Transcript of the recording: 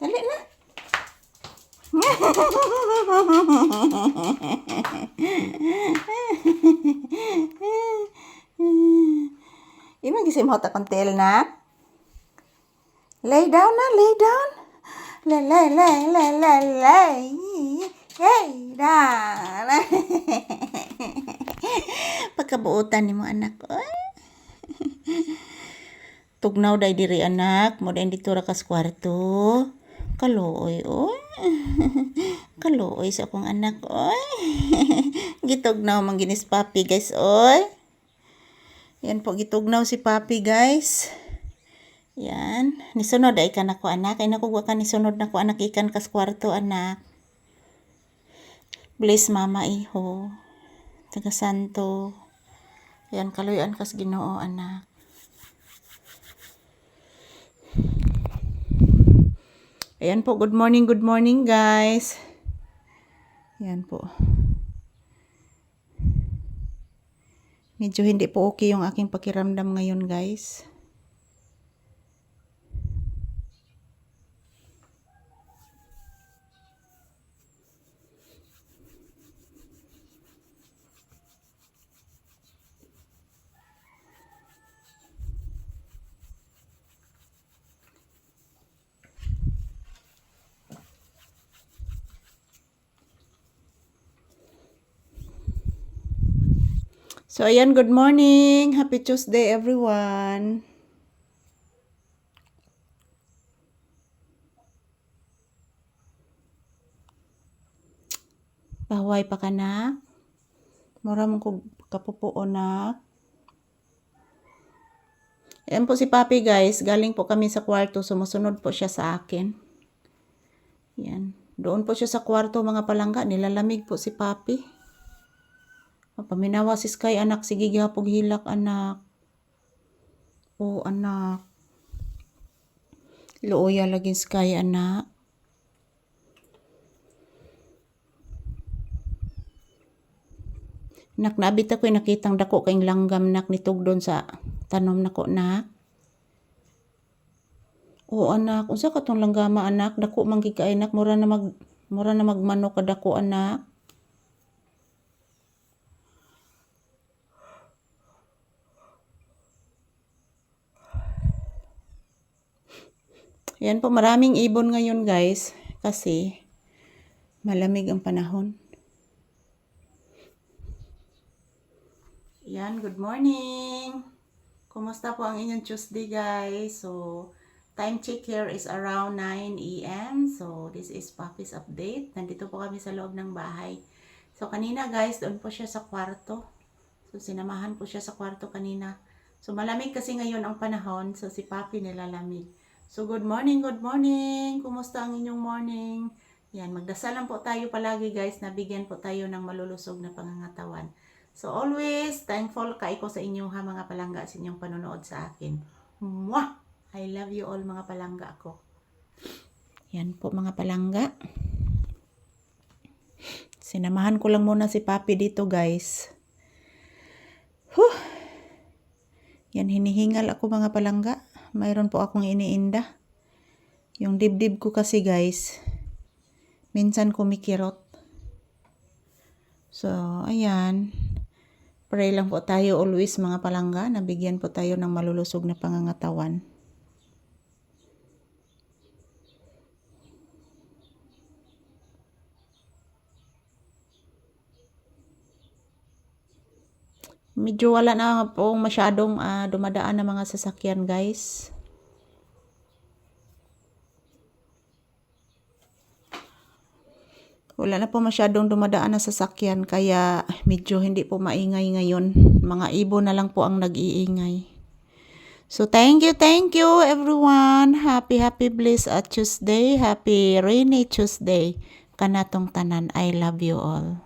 Dali na. Imang gising mo ta kontel na. Lay down na, lay down. Lay, lay, lay, lay, lay, lay. Hey, down. Pagkabuutan ni mo anak. Oy. Tugnaw day diri anak, mo day dito ra kas kwarto. Kaluoy, oy. Kaluoy sa akong anak, oy. Gitugnaw man ginis papi, guys, oy. Yan po gitugnaw si papi, guys. Yan. Nisunod ay ka nako anak. Ay naku wa ka nisunod nako anak ikan kas kwarto anak. Bless mama iho. Taga santo. Yan kaluyan kas Ginoo anak. Ayan po, good morning, good morning guys. Yan po. Medyo hindi po okay yung aking pakiramdam ngayon guys. So, ayan, good morning. Happy Tuesday, everyone. Pahuay pa ka na? Mura kog kapupuo na. Ayan po si Papi guys. Galing po kami sa kwarto. Sumusunod po siya sa akin. Yan. Doon po siya sa kwarto mga palangga. Nilalamig po si Papi. Paminawa si Sky anak. Sige gihapog hilak anak. Oo anak. Luoya laging Sky anak. Nak nabit ako nakitang dako kaing langgam nak nitugdon sa tanom nako nak. Oo anak, unsa ka tong langgama anak? Dako man gid ka anak, mura na mag mura na magmano ka dako anak. Yan po, maraming ibon ngayon guys kasi malamig ang panahon. Yan, good morning! Kumusta po ang inyong Tuesday guys? So, time check here is around 9 a.m. So, this is Papi's update. Nandito po kami sa loob ng bahay. So, kanina guys, doon po siya sa kwarto. So, sinamahan po siya sa kwarto kanina. So, malamig kasi ngayon ang panahon. So, si Papi nilalamig. So, good morning, good morning. Kumusta ang inyong morning? Yan, magdasal lang po tayo palagi guys na bigyan po tayo ng malulusog na pangangatawan. So, always thankful kay ko sa inyo ha mga palangga sa inyong panonood sa akin. Mwah! I love you all mga palangga ko. Yan po mga palangga. Sinamahan ko lang muna si Papi dito guys. Huh! Yan, hinihingal ako mga palangga. Mayroon po akong iniinda. Yung dibdib ko kasi guys, minsan kumikirot. So, ayan. Pray lang po tayo always mga palangga. Nabigyan po tayo ng malulusog na pangangatawan. Medyo wala na po masyadong ah, dumadaan na mga sasakyan guys. Wala na po masyadong dumadaan na sasakyan kaya medyo hindi po maingay ngayon. Mga ibon na lang po ang nag-iingay. So thank you, thank you everyone. Happy, happy bliss at Tuesday. Happy rainy Tuesday. Kanatong tanan. I love you all.